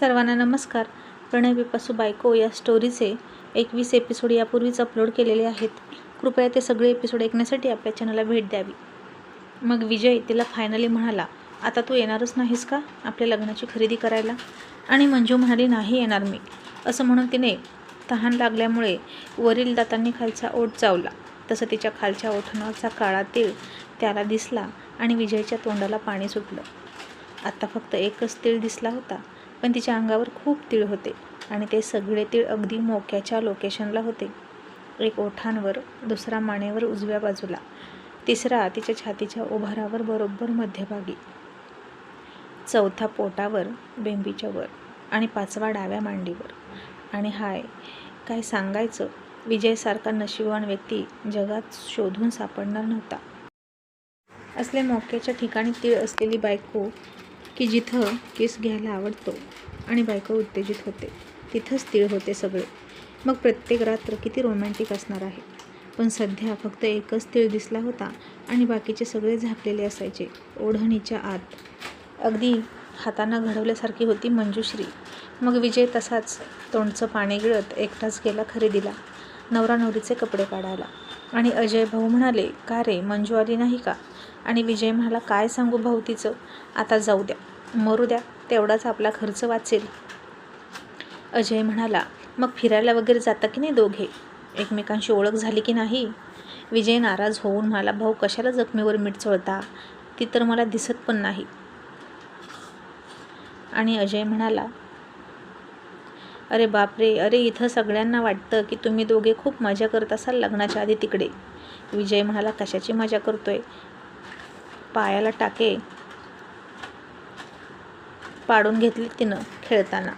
सर्वांना नमस्कार. प्रणय विपासू बायको या स्टोरीचे एकवीस एपिसोड यापूर्वीच अपलोड केलेले आहेत. कृपया ते सगळे एपिसोड ऐकण्यासाठी आपल्या चॅनलला भेट द्यावी. मग विजय तिला फायनली म्हणाला आता तू येणारच नाहीस का आपल्या लग्नाची खरेदी करायला? आणि मंजू म्हणाली नाही येणार मी. असं म्हणून तिने तहान लागल्यामुळे वरील दातांनी खालचा ओठ चावला. तसं तिच्या खालच्या ओठणाचा काळा तीळ त्याला दिसला आणि विजयच्या तोंडाला पाणी सुटलं. आत्ता फक्त एकच तीळ दिसला होता. पण तिच्या अंगावर खूप तीळ होते आणि ते सगळे तीळ अगदी मोक्याच्या लोकेशनला होते. एक ओठांवर दुसरा मानेवर उजव्या बाजूला तिसरा तिच्या छातीच्या उभारावर बरोबर मध्यभागी. चौथा पोटावर बेंबीच्या वर आणि पाचवा डाव्या मांडीवर. आणि हाय काय सांगायचं? विजयसारखा नशिबवान व्यक्ती जगात शोधून सापडणार नव्हता. असले मोक्याच्या ठिकाणी तीळ असलेली बायको की जिथं केस घ्यायला आवडतो आणि बायको उत्तेजित होते तिथंच तीळ होते सगळे. मग प्रत्येक रात्र किती रोमॅन्टिक असणार आहे. पण सध्या फक्त एकच तीळ दिसला होता आणि बाकीचे सगळे झाकलेले असायचे ओढणीच्या आत. अगदी हातानं घडवल्यासारखी होती मंजुश्री. मग विजय तसाच तोंडचं पाणी गिळत एकटाच गेला खरेदीला नवरा नवरीचे कपडे काढायला. आणि अजय भाऊ म्हणाले का रे मंजू आली नाही का? आणि विजय म्हणाला काय सांगू भाऊ तिचं आता जाऊ द्या. मरू द्या. तेवढाच आपला खर्च वाचेल. अजय म्हणाला मग फिरायला वगैरे जाता की नाही दोघे? एकमेकांशी ओळख झाली की नाही? विजय नाराज होऊन म्हणाला भाऊ कशाला जखमेवर मीठ चोळता? ती तर मला दिसत पण नाही. आणि अजय म्हणाला अरे बापरे! अरे इथं सगळ्यांना वाटतं की तुम्ही दोघे खूप मजा करत असाल लग्नाच्या आधी तिकडे. विजय म्हणाला कशाची मजा करतोय? पायाला टाके. पाडून घेतली तिनं खेळताना.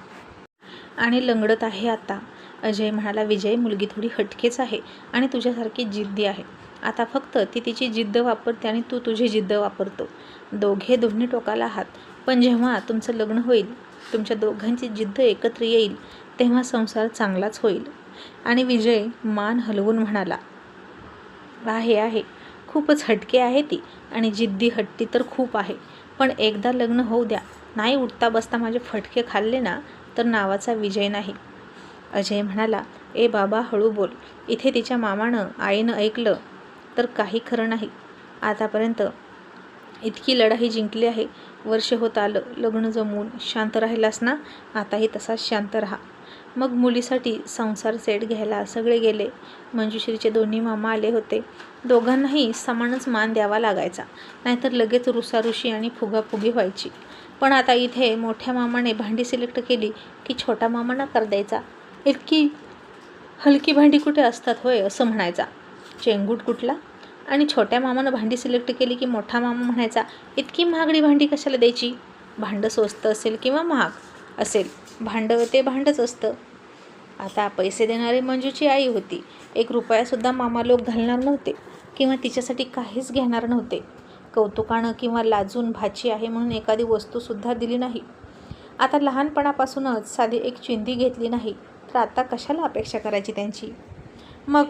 आणि लंगडत आहे आता. अजय म्हणाला विजय मुलगी थोडी हटकेच आहे आणि तुझ्यासारखी जिद्दी आहे. आता फक्त ती तिची जिद्द वापरते आणि तू तुझी जिद्द वापरतो. दोघे दोन्ही टोकाला आहात पण जेव्हा तुमचं लग्न होईल तुमच्या दोघांची जिद्द एकत्र येईल तेव्हा संसार चांगलाच होईल. आणि विजय मान हलवून म्हणाला आहे आहे. खूपच हटके आहे ती आणि जिद्दी हट्टी तर खूप आहे. पण एकदा लग्न होऊ द्या नाही उठता बसता माझे फटके खाल्ले ना तर नावाचा विजय नाही. अजय म्हणाला ए बाबा हळू बोल. इथे तिच्या मामानं आईनं ऐकलं तर काही खरं नाही. आतापर्यंत इतकी लढाई जिंकली आहे. वर्ष होत आलं लग्न जमवून शांत राहिलास ना? आताही तसाच शांत राहा. मग मुलीसाठी संसार सेट घ्यायला सगळे गेले. मंजुश्रीचे दोन्ही मामा आले होते. दोघांनाही समानच मान द्यावा लागायचा नाहीतर लगेच रुसारुशी आणि फुगाफुगी व्हायची. पण आता इथे मोठ्या मामाने भांडी सिलेक्ट केली की छोटा मामा नकार द्यायचा. इतकी हलकी भांडी कुठे असतात होय असं म्हणायचा. चेंगूट कुठला? आणि छोट्या मामानं भांडी सिलेक्ट केली की मोठा मामा म्हणायचा इतकी महागडी भांडी कशाला द्यायची? भांडं स्वस्त असेल किंवा महाग असेल. भांडं ते भांडंच असतं. आता पैसे देणारी मंजूची आई होती. एक रुपयासुद्धा मामा लोक घालणार नव्हते किंवा तिच्यासाठी काहीच घेणार नव्हते. कौतुकानं किंवा लाजून भाची आहे म्हणून एखादी वस्तूसुद्धा दिली नाही. आता लहानपणापासूनच साधी एक चिंधी घेतली नाही तर आता कशाला अपेक्षा करायची त्यांची? मग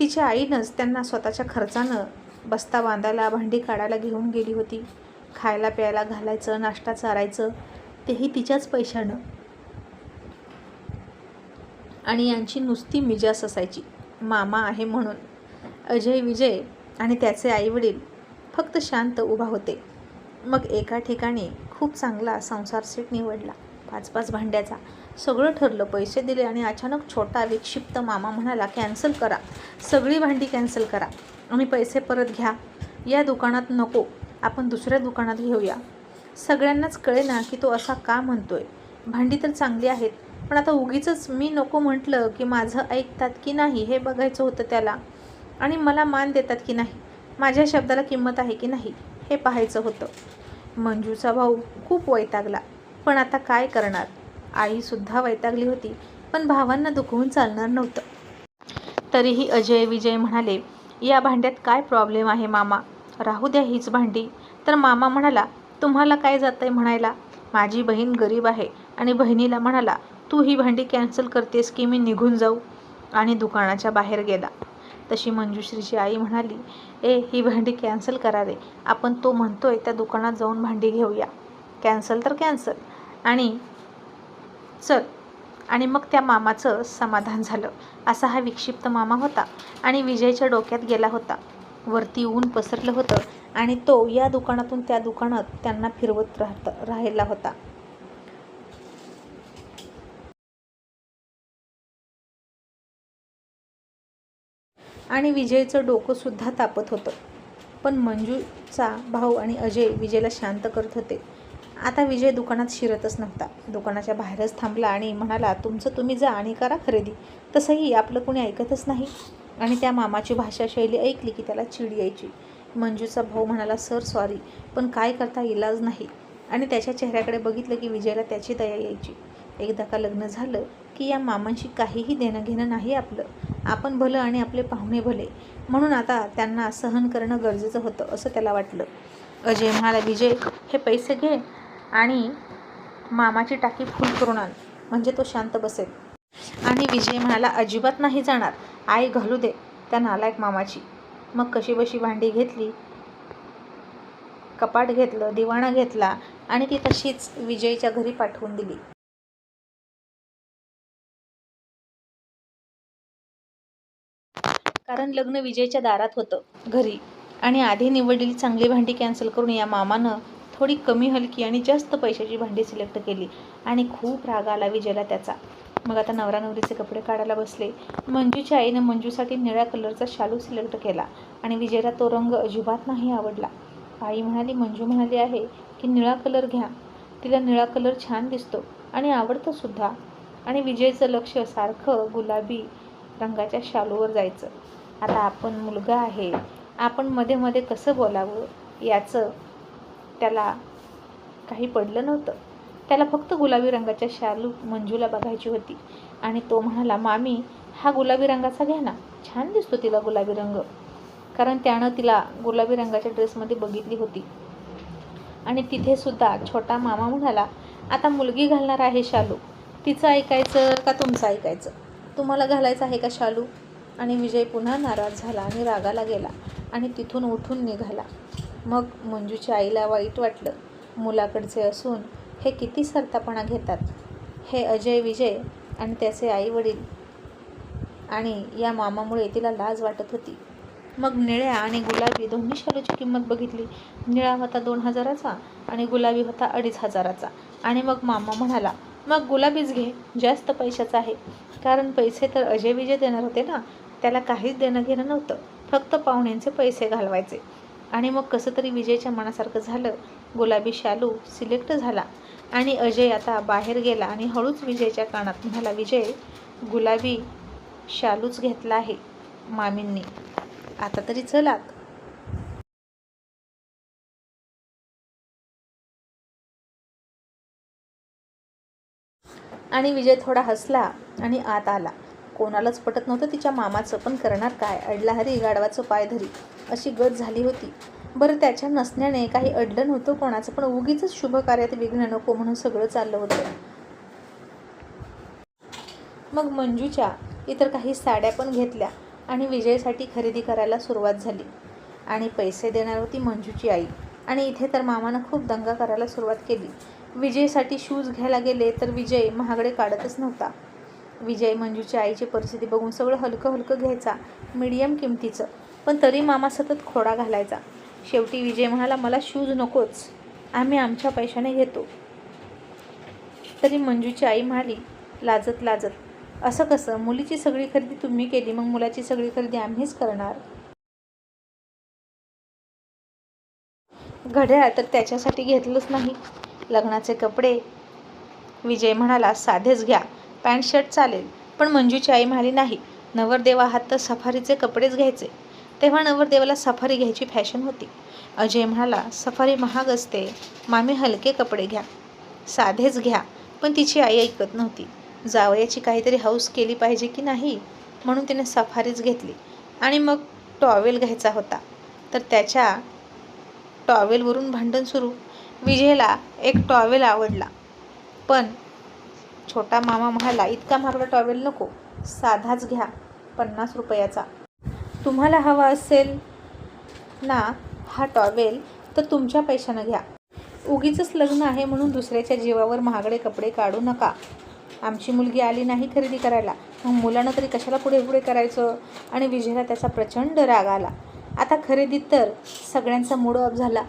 तिच्या आईनंच त्यांना स्वतःच्या खर्चानं बस्ता बांधायला भांडी काढायला घेऊन गेली होती. खायला प्यायला घालायचं नाश्ता चारायचं तेही तिच्याच पैशानं. आणि यांची नुसती मिजास असायची. मामा आहे म्हणून. अजय विजय आणि त्याचे आईवडील फक्त शांत उभा होते. मग एका ठिकाणी खूप चांगला संसार सेट निवडला. पाच पाच भांड्याचा. सगळं ठरलं. पैसे दिले आणि अचानक छोटा विक्षिप्त मामा म्हणाला कॅन्सल करा. सगळी भांडी कॅन्सल करा. आणि पैसे परत घ्या. या दुकानात नको. आपण दुसऱ्या दुकानात घेऊया. सगळ्यांनाच कळे ना की तो असा का म्हणतोय. भांडी तर चांगली आहेत पण आता उगीच मी नको म्हटलं की माझं ऐकतात की नाही हे बघायचं होतं त्याला. आणि मला मान देतात की नाही माझ्या शब्दाला किंमत आहे की नाही हे पाहायचं होतं. मंजूचा भाऊ खूप वैतागला पण आता काय करणार? आईसुद्धा वैतागली होती पण भावांना दुखवून चालणार नव्हतं. तरीही अजय विजय म्हणाले या भांड्यात काय प्रॉब्लेम आहे मामा? राहू द्या हीच भांडी. तर मामा म्हणाला तुम्हाला काय जात आहे म्हणायला? माझी बहीण गरीब आहे. आणि बहिणीला म्हणाला तू ही भांडी कॅन्सल करतेस की मी निघून जाऊ? आणि दुकानाच्या बाहेर गेला. तशी मंजुश्रीची आई म्हणाली ए ही भांडी कॅन्सल करा रे. आपण तो म्हणतोय त्या दुकानात जाऊन भांडी घेऊया. कॅन्सल तर कॅन्सल. आणि चल. आणि मग त्या मामाचं समाधान झालं. असा हा विक्षिप्त मामा होता आणि विजयच्या डोक्यात गेला होता. वरती ऊन पसरलं होतं. आणि तो या दुकानातून त्या दुकानात त्यांना फिरवत राहत राहिला होता. आणि विजयचं डोकंसुद्धा तापत होतं. पण मंजूचा भाऊ आणि अजय विजयला शांत करत होते. आता विजय दुकानात शिरतच नव्हता. दुकानाच्या बाहेरच थांबला आणि म्हणाला तुमचं तुम्ही जा आणि करा खरेदी. तसंही आपलं कोणी ऐकतच नाही. आणि त्या मामाची भाषाशैली ऐकली की त्याला चिड यायची. मंजूचा भाऊ म्हणाला सर सॉरी पण काय करता इलाज नाही. आणि त्याच्या चेहऱ्याकडे बघितलं की विजयला त्याची दया यायची. एकदा का लग्न झालं की या मामांशी काहीही देणं घेणं नाही आपलं. आपण भलं आणि आपले पाहुणे भले. म्हणून आता त्यांना सहन करणं गरजेचं होतं असं त्याला वाटलं. अजय म्हणाला विजय हे पैसे घे आणि मामाची टाकी फुल करून आण. म्हणजे तो शांत बसेल. आणि विजय म्हणाला अजिबात नाही जाणार. आई घालू दे. त्या नालायक मामाची. मग कशी बशी भांडी घेतली? कपाट घेतलं दिवाणा घेतला आणि ती तशीच विजयच्या घरी पाठवून दिली. कारण लग्न विजयच्या दारात होतं घरी. आणि आधी निवडलेली चांगली भांडी कॅन्सल करून या मामानं थोडी कमी हलकी आणि जास्त पैशाची भांडी सिलेक्ट केली. आणि खूप राग आला विजयला त्याचा. मग आता नवरा नवरीचे कपडे काढायला बसले. मंजूच्या आईनं मंजूसाठी निळ्या कलरचा शालू सिलेक्ट केला आणि विजयला तो रंग अजिबात नाही आवडला. आई म्हणाली मंजू म्हणाली आहे की निळा कलर घ्या. तिला निळा कलर छान दिसतो आणि आवडतो सुद्धा. आणि विजयचं लक्ष सारखं गुलाबी रंगाच्या शालूवर जायचं. आता आपण मुलगा आहे. आपण मध्ये मध्ये कसं बोलावं? याचं त्याला काही पडलं नव्हतं. त्याला फक्त गुलाबी रंगाच्या शालू मंजूला बघायची होती. आणि तो म्हणाला मामी हा गुलाबी रंगाचा घ्या ना. छान दिसतो तिला गुलाबी रंग. कारण त्यानं तिला गुलाबी रंगाच्या ड्रेसमध्ये बघितली होती. आणि तिथे सुद्धा छोटा मामा म्हणाला आता मुलगी घालणार आहे शालू. तिचं ऐकायचं का तुमचं ऐकायचं? तुम्हाला घालायचं आहे का शालू? आणि विजय पुन्हा नाराज झाला आणि रागाला गेला आणि तिथून उठून निघाला. मग मंजूच्या आईला वाईट वाटलं. मुलाकडचे असून हे किती सरतापणा घेतात? हे अजय विजय आणि त्याचे आई वडील आणि या मामामुळे तिला लाज वाटत होती. मग निळ्या आणि गुलाबी दोन्ही शालूची किंमत बघितली. निळा होता दोन हजाराचा आणि गुलाबी होता अडीच हजाराचा. आणि मग मामा म्हणाला मग गुलाबीच घे जास्त पैशाचा आहे. कारण पैसे तर अजय विजय देणार होते ना त्याला काहीच देणं घेणं नव्हतं. फक्त पाहुण्यांचे पैसे घालवायचे. आणि मग कसं तरी विजयच्या मनासारखं झालं. गुलाबी शालू सिलेक्ट झाला. आणि अजय आता बाहेर गेला आणि हळूच विजयच्या कानात म्हणाला विजय गुलाबी शालूच घेतला आहे मामींनी. आता तरी चलात आणि विजय थोडा हसला आणि आत आला. कोणालाच पटत नव्हतं तिच्या मामाचं पण करणार काय? अडला हरी गाडवाचं पाय धरी. अशी गत झाली होती. बरं त्याच्या नसण्याने काही अडलं नव्हतं कोणाचं? पण उगीच शुभ कार्यात विघ्न नको म्हणून सगळं चाललं होतं. मग मंजूच्या इतर काही साड्या पण घेतल्या आणि विजयसाठी खरेदी करायला सुरुवात झाली. आणि पैसे देणार होती मंजूची आई. आणि इथे तर मामानं खूप दंगा करायला सुरुवात केली. विजयसाठी शूज घ्यायला गेले तर विजय महागडे काढतच नव्हता. विजय मंजूच्या आईची परिस्थिती बघून सगळं हलकं हलकं घ्यायचा मीडियम किमतीचं. पण तरी मामा सतत खोडा घालायचा. शेवटी विजय म्हणाला मला शूज नकोच. आम्ही आमच्या पैशाने घेतो. तरी मंजूची आई म्हणाली लाजत लाजत. असं कसं? मुलीची सगळी खरेदी तुम्ही केली मग मुलाची सगळी खरेदी आम्हीच करणार. घड्याळ तर त्याच्यासाठी घेतलंच नाही. लग्नाचे कपडे. विजय म्हणाला साधेच घ्या. पॅन्ट शर्ट चालेल. पण मंजूची आई म्हणाली नाही. नवरदेवा हात तर सफारीचे कपडेच घ्यायचे. तेव्हा नवरदेवाला सफारी घ्यायची फॅशन होती. अजय म्हणाला सफारी महाग असते. मामी हलके कपडे घ्या. साधेच घ्या. पण तिची आई ऐकत नव्हती. जावयाची काहीतरी हौस केली पाहिजे की नाही म्हणून तिने सफारीच घेतली. आणि मग टॉवेल घ्यायचा होता. तर त्याच्या टॉवेलवरून भांडण सुरू. विजयला एक टॉवेल आवडला. पण छोटा मामा म्हणाला इतका महागडा टॉवेल नको. साधाच घ्या. पन्नास रुपयाचा. तुम्हाला हवा असेल ना हा टॉवेल तर तुमच्या पैशानं घ्या. उगीचंच लग्न आहे म्हणून दुसऱ्याच्या जीवावर महागडे कपडे काढू नका. आमची मुलगी आली नाही खरेदी करायला. मग मुलानं तरी कशाला पुढे पुढे करायचं? आणि विजयला त्याचा प्रचंड राग आला. आता खरेदीत तर सगळ्यांचा मूड अप झाला.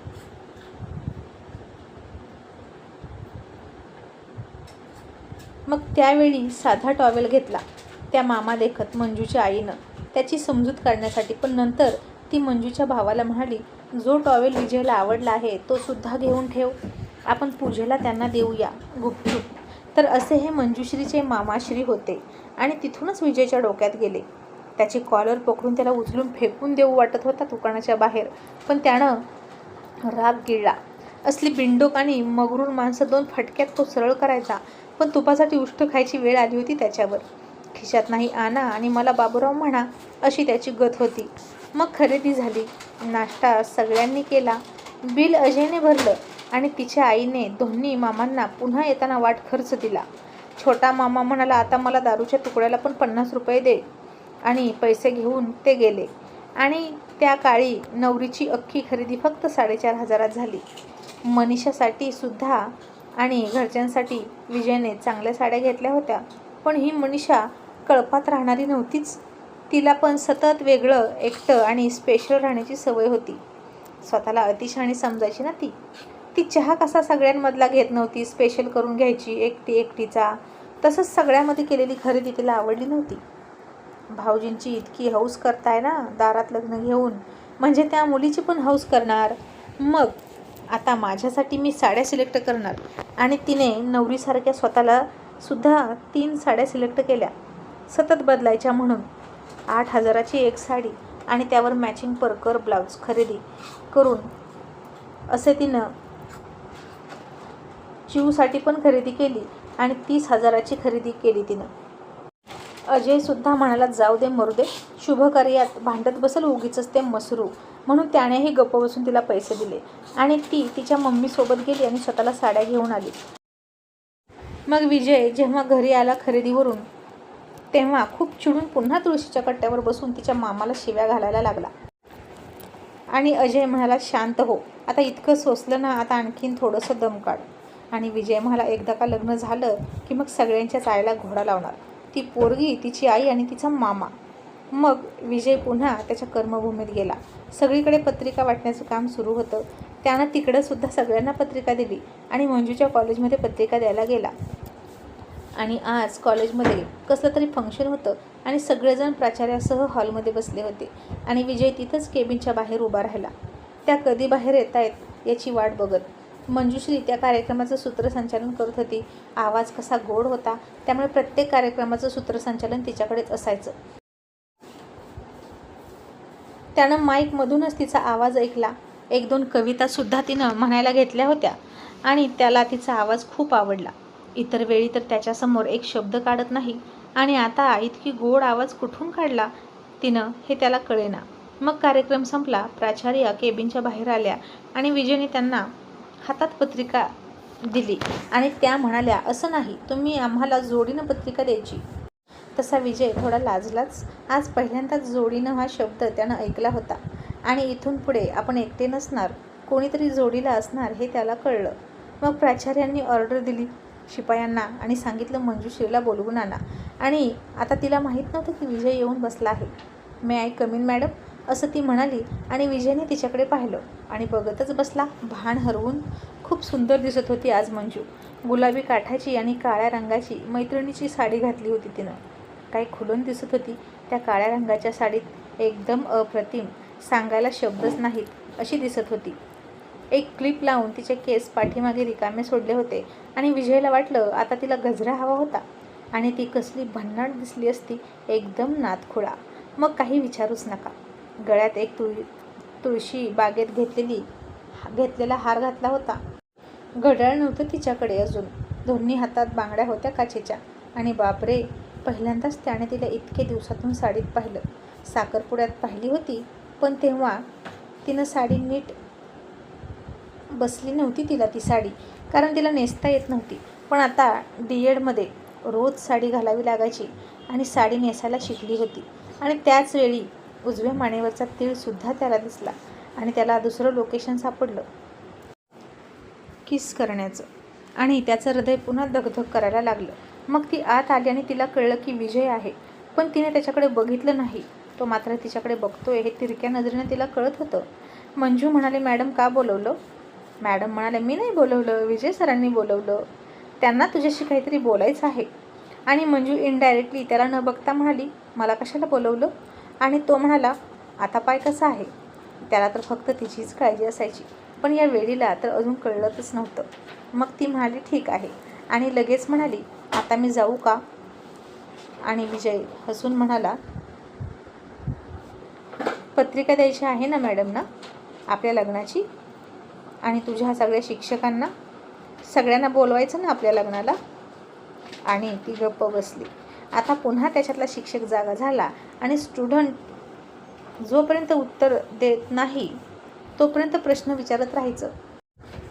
मग त्यावेळी साधा टॉवेल घेतला. त्या मामा देखत मंजूच्या आईनं. त्याची समजूत काढण्यासाठी. पण नंतर ती मंजूच्या भावाला म्हणाली जो टॉवेल विजयला आवडला आहे तो सुद्धा घेऊन ठेव. आपण पूजेला त्यांना देऊया. गुपचूप. तर असे हे मंजुश्रीचे मामाश्री होते आणि तिथूनच विजयच्या डोक्यात गेले. त्याची कॉलर पकडून त्याला उचलून फेकून देऊ वाटत होता दुकानाच्या बाहेर पण त्यानं राग गिळला. असली बिंडोक आणि मगरूर माणसं दोन फटक्यात तो सरळ करायचा पण तुपासाठी उष्ट खायची वेळ आली होती त्याच्यावर. खिशात नाही आणा आणि मला बाबूराव म्हणा अशी त्याची गत होती. मग खरेदी झाली. नाश्ता सगळ्यांनी केला. बिल अजयने भरलं आणि तिच्या आईने दोन्ही मामांना पुन्हा येताना वाट खर्च दिला. छोटा मामा म्हणाला आता मला दारूच्या तुकड्याला पण पन्नास रुपये दे. आणि पैसे घेऊन ते गेले. आणि त्या काळी नवरीची अख्खी खरेदी फक्त साडेचार हजारात झाली. मनीषासाठी सुद्धा आणि घरच्यांसाठी विजयने चांगल्या साड्या घेतल्या होत्या. पण ही मनीषा कळपात राहणारी नव्हतीच. तिला पण सतत वेगळं एकटं आणि स्पेशल राहण्याची सवय होती. स्वतःला अतिशहाणी समजायची ना ती? ती चहा कसा सगळ्यांमधला घेत नव्हती स्पेशल करून घ्यायची एकटी एकटीचा? तसंच सगळ्यामध्ये केलेली खरेदी तिला आवडली नव्हती. भाऊजींची इतकी हौस करताय ना दारात लग्न घेऊन? म्हणजे त्या मुलीची पण हौस करणार? मग? आता माझ्यासाठी मी साड्या सिलेक्ट करणार. आणि तिने नवरीसारख्या स्वतःला सुद्धा तीन साड्या सिलेक्ट केल्या. सतत बदलायच्या म्हणून. आठ हजाराची एक साडी आणि त्यावर मॅचिंग परकर ब्लाऊज खरेदी करून असे तिनं चिवसाठी पण खरेदी केली आणि तीस हजाराची खरेदी केली तिनं. अजयसुद्धा म्हणाला जाऊ दे मरू दे भांडत बसल उगीच ते मसरू. म्हणून त्यानेही गप्प बसून तिला पैसे दिले आणि ती तिच्या मम्मीसोबत गेली आणि स्वतःला साड्या घेऊन आली. मग विजय जेव्हा घरी आला खरेदीवरून तेव्हा खूप चिडून पुन्हा तुळशीच्या कट्ट्यावर बसून तिच्या मामाला शिव्या घालायला लागला. आणि अजय म्हणाला शांत हो आता इतकं सोसलं ना आता आणखीन थोडंसं दम काढ. आणि विजय म्हणाला एकदा का लग्न झालं की मग सगळ्यांच्याच आईला घोडा लावणार. ती पोरगी तिची आई आणि तिचा मामा. मग विजय पुन्हा त्याच्या कर्मभूमीत गेला. सगळीकडे पत्रिका वाटण्याचं काम सुरू होतं. त्यानं तिकडंसुद्धा सगळ्यांना पत्रिका दिली आणि मंजूच्या कॉलेजमध्ये पत्रिका द्यायला गेला. आणि आज कॉलेजमध्ये कसलं तरी फंक्शन होतं आणि सगळेजण प्राचार्यासह हॉलमध्ये बसले होते. आणि विजय तिथंच केबिनच्या बाहेर उभा राहिला. त्या कधी बाहेर येत आहेत याची वाट बघत. मंजुश्री त्या कार्यक्रमाचं सूत्रसंचालन करत होती. आवाज कसा गोड होता त्यामुळे प्रत्येक कार्यक्रमाचं सूत्रसंचालन तिच्याकडेच असायचं. त्यानं माईकमधूनच तिचा आवाज ऐकला. एक दोन कवितासुद्धा तिनं म्हणायला घेतल्या होत्या आणि त्याला तिचा आवाज खूप आवडला. इतर वेळी तर त्याच्यासमोर एक शब्द काढत नाही. आणि आता इतकी गोड आवाज कुठून काढला? तिनं हे त्याला कळेना. मग कार्यक्रम संपला. प्राचार्य केबिनच्या बाहेर आल्या आणि विजयने त्यांना हातात पत्रिका दिली आणि त्या म्हणाल्या असं नाही. तुम्ही आम्हाला जोडीनं पत्रिका द्यायची. तसा विजय थोडा लाजलाच. आज पहिल्यांदाच जोडीनं हा शब्द त्यानं ऐकला होता. आणि इथून पुढे आपण एकटे नसणार. कोणीतरी जोडीला असणार हे त्याला कळलं. मग प्राचार्यांनी ऑर्डर दिली. शिपायांना आणि सांगितलं मंजुश्रीला बोलवून आणा. आणि आता तिला माहीत नव्हतं की विजय येऊन बसला आहे. मे आय कमीन मॅडम असं ती म्हणाली आणि विजयने तिच्याकडे पाहिलं आणि बघतच बसला. भान हरवून खूप सुंदर दिसत होती आज मंजू. गुलाबी काठाची आणि काळ्या रंगाची मैत्रिणीची साडी घातली होती तिनं. काही खुलून दिसत होती त्या काळ्या रंगाच्या साडीत? एकदम अप्रतिम. सांगायला शब्दच नाहीत अशी दिसत होती. एक क्लिप लावून तिचे केस पाठीमागे रिकामे सोडले होते आणि विजयला वाटलं आता तिला गजरा हवा होता. आणि ती कसली भन्नाट दिसली असती एकदम नातखुळा. मग काही विचारूच नका. गळ्यात एक तुळ तुळशी बागेत घेतलेली घेतलेला हार घातला होता. घड्याळ नव्हतं तिच्याकडे अजून. दोन्ही हातात बांगड्या होत्या काचेच्या. आणि बापरे पहिल्यांदाच त्याने तिला इतके दिवसातून साडीत पाहिलं. साखरपुड्यात पाहिली होती पण तेव्हा तिनं साडी नीट बसली नव्हती तिला ती साडी कारण तिला नेसता येत नव्हती. पण आता डी एडमध्ये रोज साडी घालावी लागायची आणि साडी नेसायला शिकली होती. आणि त्याच वेळी उजव्या मानेवरचा तीळसुद्धा त्याला दिसला आणि त्याला दुसरं लोकेशन सापडलं. किस करण्याचं. आणि त्याचं हृदय पुन्हा धगधग करायला लागलं. मग ती आत आली आणि तिला कळलं की विजय आहे. पण तिने त्याच्याकडे बघितलं नाही. तो मात्र तिच्याकडे बघतोय हे तिरक्या नजरेने तिला कळत होतं. मंजू म्हणाले मॅडम का बोलवलं? मॅडम म्हणाले मी नाही बोलवलं विजय सरांनी बोलवलं. त्यांना तुझ्याशी काहीतरी बोलायचं आहे. आणि मंजू इनडायरेक्टली त्याला न बघता म्हणाली मला कशाला बोलवलं? आणि तो म्हणाला आता पाय कसा आहे? त्याला तर फक्त तिचीच काळजी असायची पण या वेळीला तर अजून कळलंच नव्हतं. मग ती म्हणाली ठीक आहे. आणि लगेच म्हणाली आता मी जाऊ का? आणि विजय हसून म्हणाला पत्रिका द्यायची आहे ना मॅडम ना? आपल्या लग्नाची? आणि तुझ्या सगळ्या शिक्षकांना सगळ्यांना बोलवायचं ना आपल्या लग्नाला? आणि ती गप्प बसली. आता पुन्हा त्याच्यातला शिक्षक जागा झाला आणि स्टुडंट जोपर्यंत उत्तर देत नाही तोपर्यंत प्रश्न विचारत राहायचं.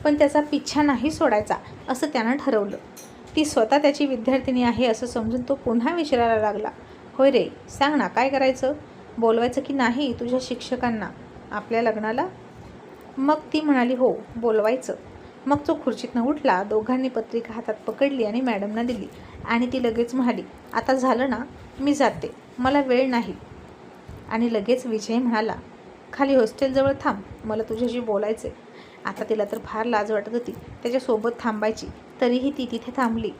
पण त्याचा पिच्छा नाही सोडायचा असं त्यानं ठरवलं. ती स्वतः त्याची विद्यार्थिनी आहे असं समजून तो पुन्हा विचारायला लागला. होय रे सांग ना काय करायचं? बोलवायचं की नाही तुझ्या शिक्षकांना? आपल्या लग्नाला? मग ती म्हणाली हो बोलवायचं. मग तो खुर्चीतनं उठला दोघांनी पत्रिका हातात पकडली आणि मॅडमना दिली. आणि ती लगेच म्हणाली आता झालं ना मी जाते मला वेळ नाही. आणि लगेच विजय म्हणाला खाली हॉस्टेलजवळ थांब मला तुझ्याशी बोलायचे आता तिला तर फार लाज वाटत होती त्याच्यासोबत थांबायची तरीही ती तिथे थांबली.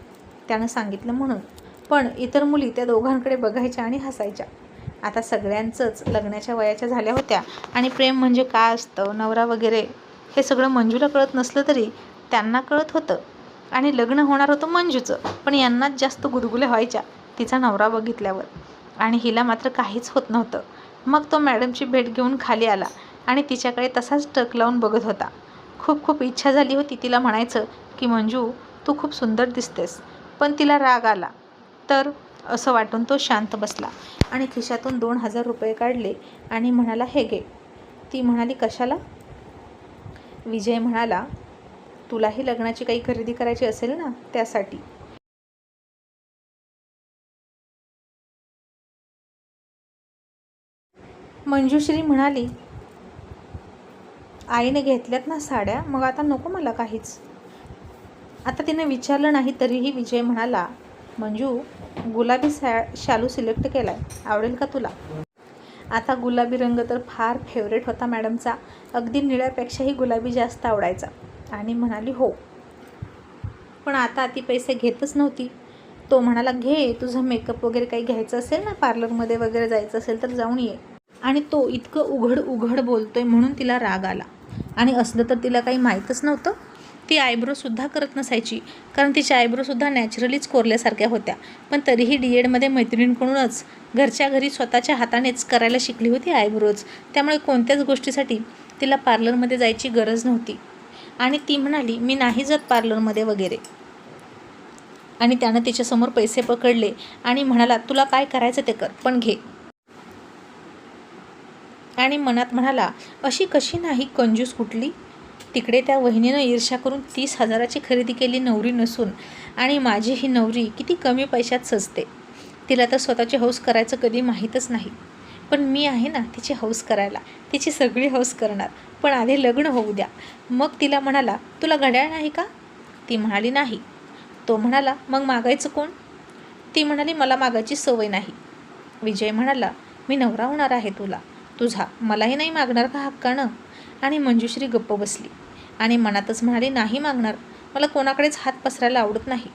त्यानं सांगितलं म्हणून. पण इतर मुली त्या दोघांकडे बघायच्या आणि हसायच्या. आता सगळ्यांचंच लग्नाच्या वयाच्या झाल्या होत्या. आणि प्रेम म्हणजे काय असतं नवरा वगैरे हे सगळं मंजूला कळत नसलं तरी त्यांना कळत होतं. आणि लग्न होणार होतं मंजूचं पण यांनाच जास्त गुदगुल्या व्हायच्या तिचा नवरा बघितल्यावर. आणि हिला मात्र काहीच होत नव्हतं. मग तो मॅडमची भेट घेऊन खाली आला आणि तिच्याकडे तसाच टक लावून बघत होता. खूप खूप इच्छा झाली होती तिला म्हणायचं की मंजू तू खूप सुंदर दिसतेस. पण तिला राग आला. तर असं वाटून तो शांत बसला. आणि खिशातून दोन हजार रुपये काढले आणि म्हणाला हे घे. ती म्हणाली कशाला? विजय म्हणाला तुलाही लग्नाची काही खरेदी करायची असेल ना त्यासाठी. मंजुश्री म्हणाली आईने घेतल्यात ना साड्या मग आता नको मला काहीच. आता तिने विचारलं नाही तरीही विजय म्हणाला मंजू गुलाबी सॅ शालू सिलेक्ट केला आहे आवडेल का तुला? आता गुलाबी रंग तर फार फेवरेट होता मॅडमचा. अगदी निळ्यापेक्षाही गुलाबी जास्त आवडायचा. आणि म्हणाली हो. पण आता ती पैसे घेतच नव्हती. तो म्हणाला घे तुझं मेकअप वगैरे काही घ्यायचं असेल ना? पार्लरमध्ये वगैरे जायचं असेल तर जाऊन ये. आणि तो इतकं उघड उघड बोलतोय म्हणून तिला राग आला. आणि असलं तर तिला काही माहीतच नव्हतं. ती आयब्रोसुद्धा करत नसायची. कारण तिच्या आयब्रोसुद्धा नॅचरलीच कोरल्यासारख्या होत्या. पण तरीही डी एडमध्ये मैत्रिणींकडूनच घरच्या घरी स्वतःच्या हातानेच करायला शिकली होती आयब्रोज. त्यामुळे कोणत्याच गोष्टीसाठी तिला पार्लरमध्ये जायची गरज नव्हती. आणि ती म्हणाली मी नाही जात पार्लरमध्ये वगैरे. आणि त्यानं तिच्यासमोर पैसे पकडले आणि म्हणाला तुला काय करायचं ते कर पण घे. आणि मनात म्हणाला अशी कशी नाही कंजूस कुठली? तिकडे त्या वहिनीनं ईर्ष्या करून तीस हजाराची खरेदी केली नवरी नसून. आणि माझी ही नवरी किती कमी पैशात सजते. तिला तर स्वतःची हौस करायचं कधी माहीतच नाही. पण मी आहे ना तिची हौस करायला. तिची सगळी हौस करणार. पण आधी लग्न होऊ द्या. मग तिला म्हणाला तुला घड्याळ नाही का? ती म्हणाली नाही. तो म्हणाला मग मागायचं कोण? ती म्हणाली मला मागायची सवय नाही. विजय म्हणाला मी नवरा होणार आहे तुला. तुझा. मलाही नाही मागणार का हक्कानं? आणि मंजुश्री गप्प बसली. आणि मनातच म्हणाली नाही मागणार. मला कोणाकडेच हात पसरायला आवडत नाही.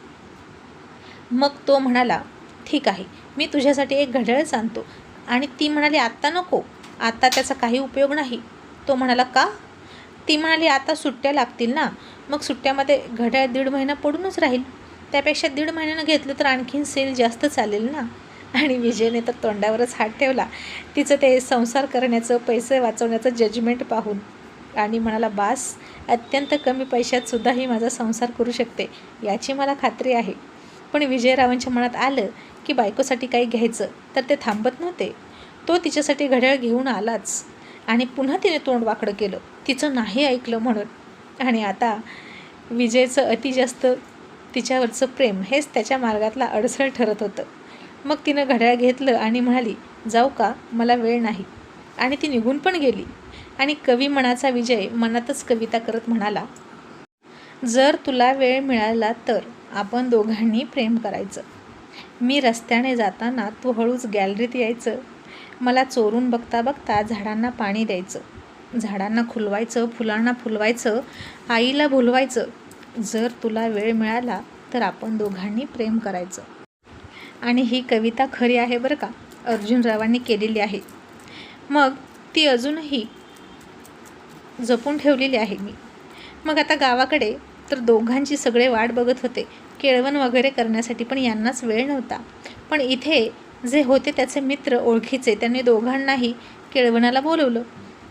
मग तो म्हणाला ठीक आहे. मी तुझ्यासाठी एक घड्याळच आणतो. आणि ती म्हणाली आत्ता नको. आत्ता त्याचा काही उपयोग नाही. तो म्हणाला का? ती म्हणाली आता सुट्ट्या लागतील ना. मग सुट्ट्यामध्ये घड्याळ दीड महिना पडूनच राहील. त्यापेक्षा दीड महिन्यानं घेतलं तर आणखीन सेल जास्त चालेल ना. आणि विजयने तर तोंडावरच हात ठेवला. तिचं ते संसार करण्याचं पैसे वाचवण्याचं जजमेंट पाहून आणि म्हणाला बास अत्यंत कमी पैशात सुद्धा ही माझा संसार करू शकते याची मला खात्री आहे पण विजयरावांच्या मनात आलं की बायकोसाठी काही घ्यायचं तर ते थांबत नव्हते. तो तिच्यासाठी घड्याळ घेऊन आलाच आणि पुन्हा तिने तोंड वाकडं केलं. तिचं नाही ऐकलं म्हणून. आणि आता विजयचं अति जास्त तिच्यावरचं प्रेम हेच त्याच्या मार्गातला अडसर ठरत होतं. मग तिनं घड्याळ घेतलं आणि म्हणाली जाऊ का मला वेळ नाही. आणि ती निघून पण गेली. आणि कवी मनाचा विजय मनातच कविता करत म्हणाला जर तुला वेळ मिळाला तर आपण दोघांनी प्रेम करायचं. मी रस्त्याने जाताना तू हळूच गॅलरीत यायचं. मला चोरून बघता बघता झाडांना पाणी द्यायचं. झाडांना खुलवायचं फुलांना फुलवायचं आईला भुलवायचं जर तुला वेळ मिळाला तर आपण दोघांनी प्रेम करायचं. आणि ही कविता खरी आहे बरं का? अर्जुनरावांनी केलेली आहे. मग ती अजूनही जपून ठेवलेली आहे मी. मग आता गावाकडे तर दोघांची सगळे वाट बघत होते. केळवण वगैरे करण्यासाठी पण यांनाच वेळ नव्हता. पण इथे जे होते त्याचे मित्र ओळखीचे त्यांनी दोघांनाही केळवणाला बोलवलं.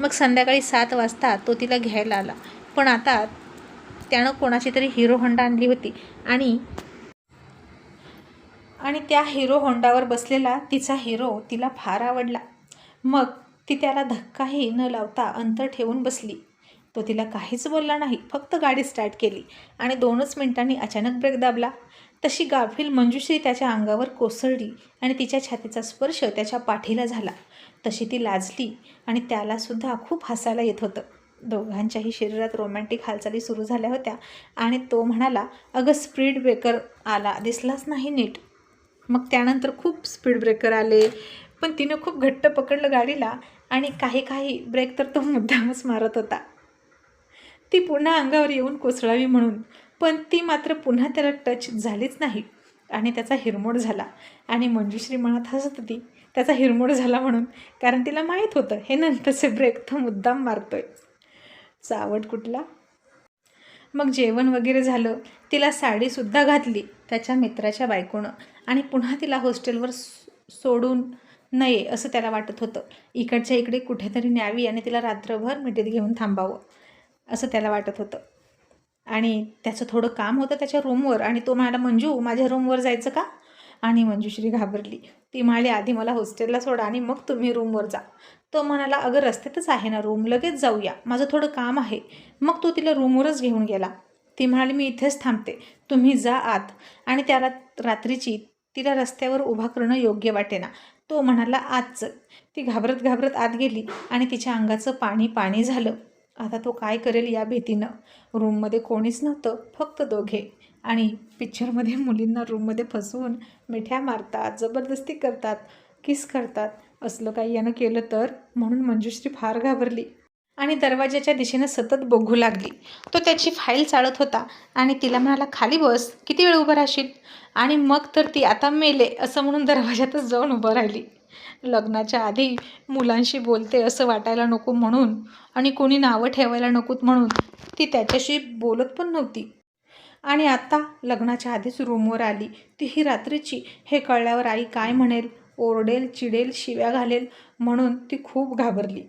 मग संध्याकाळी सात वाजता तो तिला घ्यायला आला. पण आता त्यानं कोणाची तरी हिरो होंडा आणली होती आणि आणि त्या हिरो होंडावर बसलेला तिचा हिरो तिला फार आवडला. मग ती त्याला धक्काही न लावता अंतर ठेवून बसली. तो तिला काहीच बोलला नाही फक्त गाडी स्टार्ट केली आणि दोनच मिनिटांनी अचानक ब्रेक दाबला. तशी गाफील मंजुश्री त्याच्या अंगावर कोसळली आणि तिच्या छातीचा स्पर्श त्याच्या पाठीला झाला. तशी ती लाजली आणि त्यालासुद्धा खूप हसायला येत होतं. दोघांच्याही शरीरात रोमॅन्टिक हालचाली सुरू झाल्या होत्या आणि तो म्हणाला अगं स्पीड ब्रेकर आला दिसलाच नाही नीट. मग त्यानंतर खूप स्पीड ब्रेकर आले पण तिनं खूप घट्ट पकडलं गाडीला आणि काही काही ब्रेक तर तो मुद्दामच मारत होता. ती पुन्हा अंगावर येऊन कोसळावी म्हणून पण ती मात्र पुन्हा त्याला टच झालीच नाही आणि त्याचा हिरमोड झाला. आणि मंजुश्री मनात हसत होती त्याचा हिरमोड झाला म्हणून कारण तिला माहीत होतं हे नंतरचे ब्रेक तो मुद्दाम मारतोय. चावट कुठला? मग जेवण वगैरे झालं. तिला साडीसुद्धा घातली त्याच्या मित्राच्या बायकोनं. आणि पुन्हा तिला हॉस्टेलवर सोडून नये असं त्याला वाटत होतं. इकडच्या इकडे कुठेतरी न्यावी आणि तिला रात्रभर मिठीत घेऊन थांबावं असं त्याला वाटत होतं. आणि त्याचं थोडं काम होतं त्याच्या रूमवर आणि तो म्हणाला मंजू माझ्या रूमवर जायचं का? आणि मंजूश्री घाबरली. ती म्हणाली आधी मला हॉस्टेलला सोडा आणि मग तुम्ही रूमवर जा. तो म्हणाला अगं रस्त्यातच आहे ना रूम लगेच जाऊया. माझं थोडं काम आहे. मग तो तिला रूमवरच घेऊन गेला. ती म्हणाली मी इथेच थांबते. तुम्ही जा आत. आणि त्याला रात्रीची तिला रस्त्यावर उभा करणं योग्य वाटेना. तो म्हणाला आजचं. ती घाबरत घाबरत आत गेली आणि तिच्या अंगाचं पाणी पाणी झालं. आता तो काय करेल या भीतीनं? रूममध्ये कोणीच नव्हतं फक्त दोघे. आणि पिक्चरमध्ये मुलींना रूममध्ये फसवून मिठ्या मारतात जबरदस्ती करतात किस करतात? असलं काही यानं केलं तर? म्हणून मंजुश्री फार घाबरली. आणि दरवाजाच्या दिशेनं सतत बघू लागली. तो त्याची फाईल चाळत होता आणि तिला म्हणाला खाली बस किती वेळ उभं राहशील? आणि मग तर ती आता मेले असं म्हणून दरवाजातच जाऊन उभं राहिली. लग्नाच्या आधी मुलांशी बोलते असं वाटायला नको म्हणून आणि कोणी नावं ठेवायला नकोत म्हणून ती त्याच्याशी बोलत पण नव्हती. आणि आता लग्नाच्या आधीच रूमवर आली. ती ही रात्रीची. हे कळल्यावर आई काय म्हणेल? ओरडेल चिडेल शिव्या घालेल म्हणून ती खूप घाबरली.